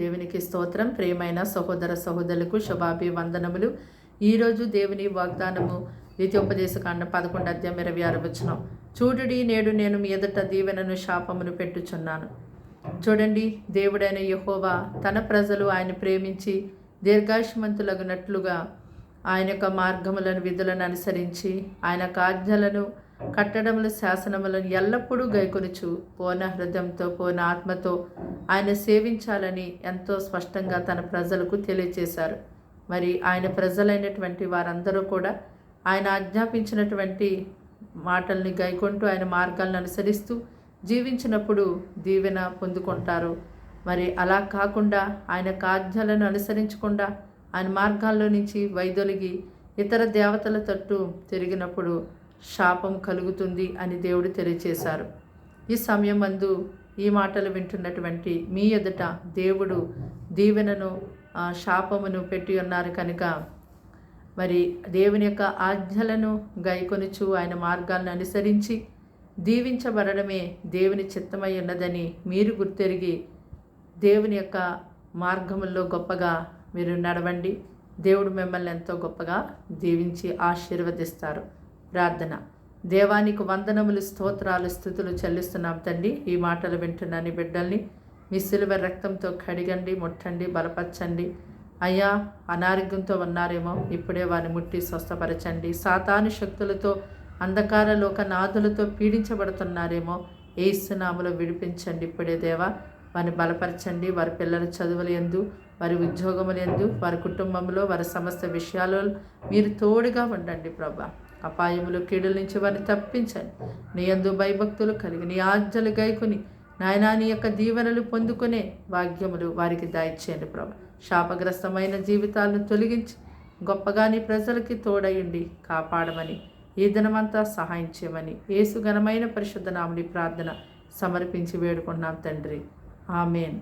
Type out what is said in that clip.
దేవునికి స్తోత్రం. ప్రేమైన సహోదర సహోదరులకు శుభాభివందనములు. ఈరోజు దేవుని వాగ్దానము ద్వితీయోపదేశకాండ పదకొండు అధ్యాయం ఇరవై ఆరు వచ్చిన చూడుడి నేడు నేను మీ ఎదుట దీవెనను శాపమును పెట్టుచున్నాను. చూడండి దేవుడైన యహోవా తన ప్రజలు ఆయన ప్రేమించి దీర్ఘాయుష్మంతులగునట్లుగా ఆయన యొక్క మార్గములను విధులను అనుసరించి ఆయన ఆజ్ఞలను కట్టడముల శాసనములను ఎల్లప్పుడూ గైకొనుచు పూర్ణ హృదయంతో పూర్ణ ఆత్మతో ఆయన సేవించాలని ఎంతో స్పష్టంగా తన ప్రజలకు తెలియచేశారు. మరి ఆయన ప్రజలైనటువంటి వారందరూ కూడా ఆయన ఆజ్ఞాపించినటువంటి మాటల్ని గైకొంటూ ఆయన మార్గాలను అనుసరిస్తూ జీవించినప్పుడు దీవెన పొందుకుంటారు. మరి అలా కాకుండా ఆయన ఆజ్ఞలను అనుసరించకుండా ఆయన మార్గాల్లో నుంచి వైదొలిగి ఇతర దేవతల తట్టు తిరిగినప్పుడు శాపం కలుగుతుంది అని దేవుడు తెలియచేశారు. ఈ సమయం మందు ఈ మాటలు వింటున్నటువంటి మీ ఎదుట దేవుడు దీవెనను ఆ, శాపమును పెట్టి ఉన్నారు కనుక మరి దేవుని యొక్క ఆజ్ఞలను గైకొనుచు ఆయన మార్గాలను అనుసరించి దీవించబడడమే దేవుని చిత్తమై ఉన్నదని మీరు గుర్తెరిగి దేవుని యొక్క మార్గముల్లో గొప్పగా మీరు నడవండి. దేవుడు మిమ్మల్ని ఎంతో గొప్పగా దీవించి ఆశీర్వదిస్తారు. ప్రార్థన. దేవానికి వందనములు స్తోత్రాలు స్థుతులు చెల్లిస్తున్నాం తండ్రి ఈ మాటలు వింటున్నాను బిడ్డల్ని మీ సిలువ రక్తంతో కడిగండి ముట్టండి బలపరచండి. అయ్యా అనారోగ్యంతో ఉన్నారేమో ఇప్పుడే వారిని ముట్టి స్వస్థపరచండి. సాతాను శక్తులతో అంధకార లోక నాదులతో పీడించబడుతున్నారేమో ఏసునాములో విడిపించండి ఇప్పుడే దేవా. వారిని బలపరచండి. వారి పిల్లల చదువులు ఎందు వారి ఉద్యోగములు ఎందు వారి కుటుంబంలో వారి సమస్త విషయాలలో మీరు తోడుగా ఉండండి ప్రభా. అపాయములు కీడుల నుంచి వారిని తప్పించండి. నీ యందు భయభక్తులు కలిగి నీ ఆజ్ఞలు గైకుని నాయనా నీ యొక్క దీవెనలు పొందుకునే భాగ్యములు వారికి దాయిచ్చేయండి ప్రభా. శాపగ్రస్తమైన జీవితాలను తొలగించి గొప్పగా నీ ప్రజలకి తోడయుండి కాపాడమని ఈ దినమంతా సహాయం చేయమని యేసు ఘనమైన పరిశుద్ధ నామని ప్రార్థన సమర్పించి వేడుకున్నాం తండ్రి. ఆమెన్.